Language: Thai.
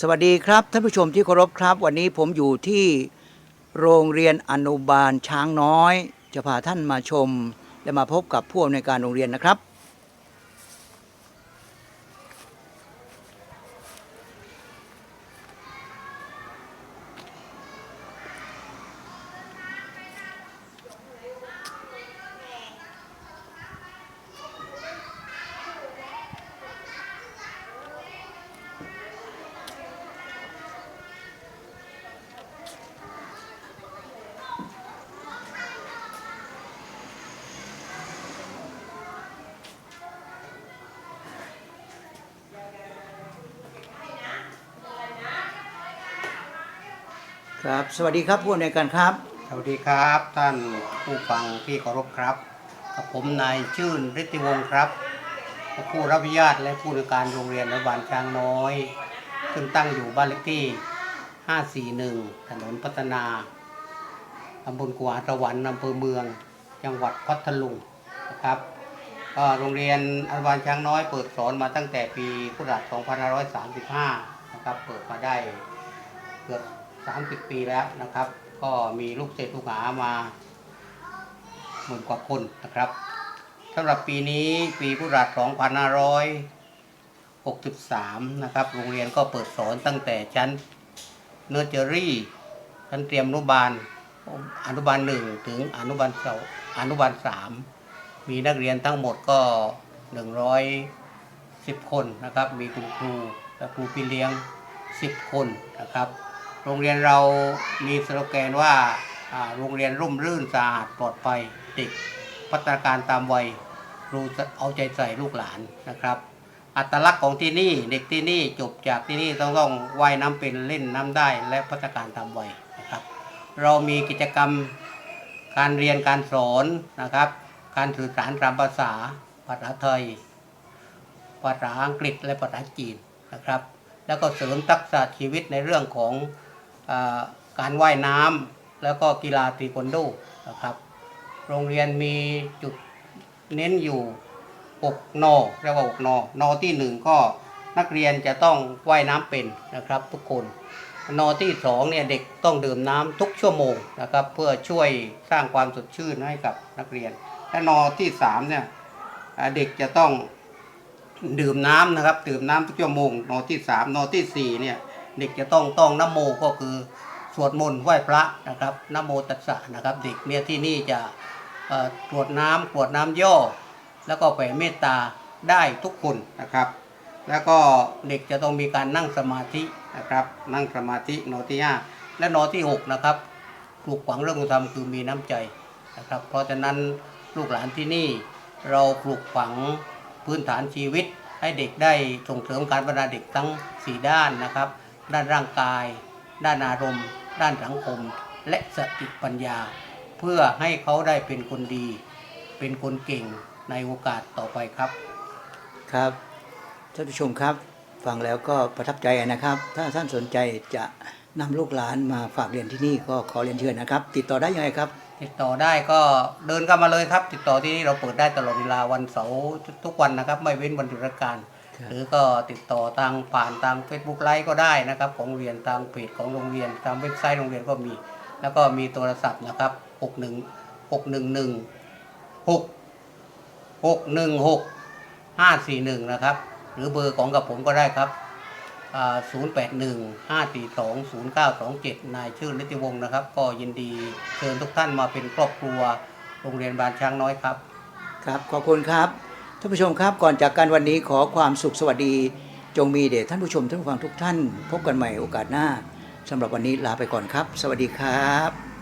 สวัสดีครับท่านผู้ชมที่เคารพครับ วันนี้ผมอยู่ที่โรงเรียนอนุบาลช้างน้อย จะพาท่านมาชม และมาพบกับผู้อำนวยการโรงเรียนนะครับ ครับ สวัสดีครับผู้อำนวยการครับ สวัสดีครับท่านผู้ฟังที่เคารพครับกับผมนายชื่นฤทธิวงศ์ครับ ผู้รับอนุญาตและผู้ในวยการโรงเรียนอนุบาลช้างน้อย ซึ่งตั้งอยู่บ้านเลขที่ 541 ถนนพัฒนาตำบลกวสวรรค์อำเภอเมือง จังหวัดพัทลุงนะครับโรงเรียนอนุบาลช้างน้อยเปิดสอนมาตั้งแต่ปีพุทธศักราช2535 นะครับ เปิดมาได้เกือบ 30 ปีแล้วนะครับ ก็มีลูกศิษลูกหามาหมื่นกว่าคนนะครับสำหรับปีนี้ปีพุทธศักราช2563 นะครับ โรงเรียนก็เปิดสอนตั้งแต่ชั้นเนอร์เจอรี่ชั้นเตรียมอนุบาลอนุบาลหนึ่งถึงอนุบาลสองอนุบาลสามมีนักเรียนทั้งหมดก็ 110 คนนะครับ มีคุณครูและครูพี่เลี้ยง 10 คนนะครับ โรงเรียนเรามีสโลแกนว่าโรงเรียนร่มรื่นสะอาดปลอดภัยเด็กพัฒนาการตามวัยรู้เอาใจใส่ลูกหลานนะครับ อัตลักษณ์ของที่นี่เด็กที่นี่จบจากที่นี่ต้องต้องว่ายน้ำเป็นเล่นน้ำได้และพัฒนาการตามวัยนะครับ เรามีกิจกรรมการเรียนการสอนนะครับ การสื่อสารตามภาษาภาษาไทยภาษาอังกฤษและภาษาจีนนะครับ แล้วก็เสริมทักษะชีวิตในเรื่องของ การว่ายน้ำแล้วก็กีฬาเทควันโดนะครับ โรงเรียนมีจุดเน้นอยู่6นอเรียกว่า6นอนอที่1ก็นักเรียนจะต้องว่ายน้ำเป็นนะครับทุกคนนอที่2เนี่ยเด็กต้องดื่มน้ำทุกชั่วโมงนะครับ เพื่อช่วยสร้างความสดชื่นให้กับนักเรียน และนอที่3เนี่ยเด็กจะต้องดื่มน้ำนะครับ ดื่มน้ำทุกชั่วโมงนอที่สามนอที่สี่เนี่ย เด็กจะต้องต้องนโมก็คือสวดมนต์ไหว้พระนะครับนโมตัสสะนะครับ เด็กเนี่ยที่นี่จะตรวจน้ำกรวดน้ำย่อ แล้วก็แผ่เมตตาได้ทุกคนนะครับ แล้วก็เด็กจะต้องมีการนั่งสมาธินะครับ นั่งสมาธินอที่ห้าและนอที่หกนะครับปลูกฝังเรื่องธรรมคือมีน้ำใจนะครับ เพราะฉะนั้นลูกหลานที่นี่เราปลูกฝังพื้นฐานชีวิตให้เด็กได้ส่งเสริมการพัฒนาเด็กทั้ง 4 ด้านนะครับ ด้านร่างกาย ด้านอารมณ์ ด้านสังคม และสติปัญญา เพื่อให้เขาได้เป็นคนดี เป็นคนเก่งในโอกาสต่อไปครับ ครับท่านผู้ชมครับ ฟังแล้วก็ประทับใจนะครับ ถ้าท่านสนใจจะนำลูกหลานมาฝากเรียนที่นี่ก็ขอเรียนเชิญนะครับ ติดต่อได้ยังไงครับ ติดต่อได้ก็เดินเข้ามาเลยครับ ติดต่อที่นี่เราเปิดได้ตลอดเวลาวันเสาร์ทุกวันนะครับ ไม่เว้นวันหยุดราชการครับ หรือก็ติดต่อทางผ่านทาง Facebook ไลฟ์ก็ได้นะครับ ของโรงเรียนทางเพจของโรงเรียนตามเว็บไซต์โรงเรียนก็มี แล้วก็มีโทรศัพท์นะครับ 61 611 6 616 541 นะครับ หรือเบอร์ของกับผมก็ได้ครับอ่า081 542 0927 นายชื่อฤทธิวงศ์นะครับ ก็ยินดีเชิญทุกท่านมาเป็นครอบครัว โรงเรียนบานช้างน้อยครับ ครับ ขอบคุณครับท่านผู้ชมครับก่อนจากการวันนี้ขอความสุขสวัสดี จงมีเดชท่านผู้ชมท่านผู้ฟังทุกท่าน พบกันใหม่โอกาสหน้าสำหรับวันนี้ลาไปก่อนครับ สวัสดีครับ